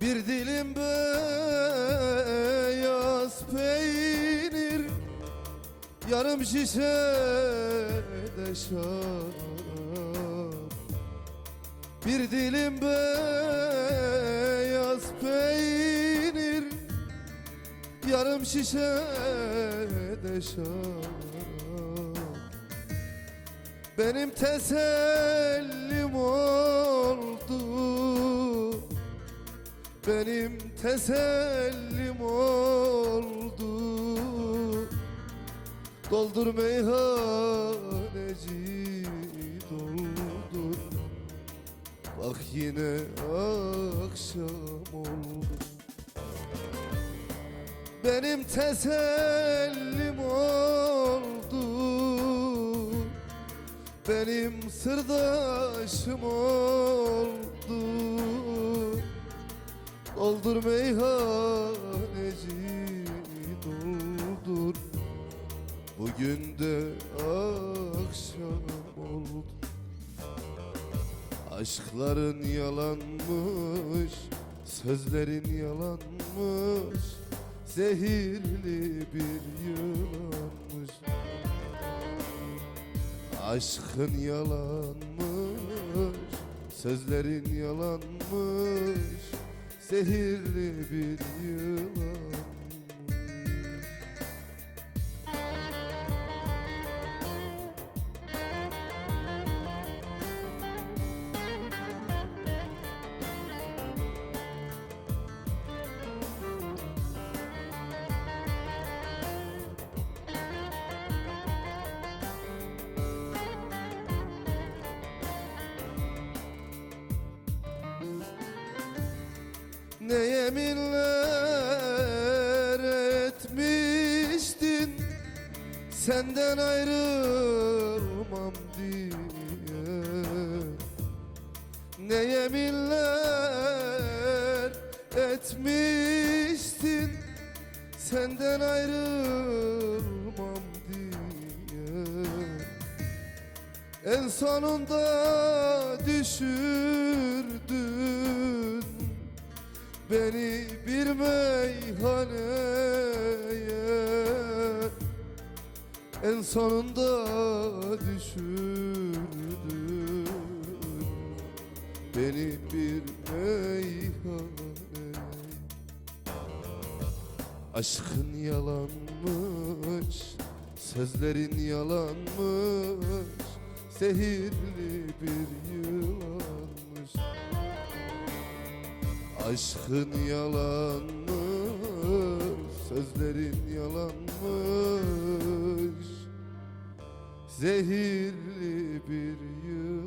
Bir dilim beyaz peynir Yarım şişe de şarap. Bir dilim beyaz peynir Yarım şişe de şarap. Benim tesellim oldu Benim tesellim oldu. Doldur meyhaneci doldur Bak yine akşam oldu. Benim tesellim oldu. Benim sırdaşım oldu Doldur meyhaneci doldur. Bugün de akşam oldu. Aşkların yalanmış Sözlerin yalanmış Zehirli bir yılanmış. Aşkın yalanmış Sözlerin yalanmış Zehirli bir yılan Ne yeminler etmiştin? Senden ayrılmam diye. Ne yeminler etmiştin? Senden ayrılmam diye. En sonunda düşürdün Beni bir meyhaneye. En sonunda düşürdün Beni bir meyhaneye. Aşkın yalanmış Sözlerin yalanmış Zehirli bir yılanmış Aşkın yalanmış Sözlerin yalanmış. Zehirli bir yılan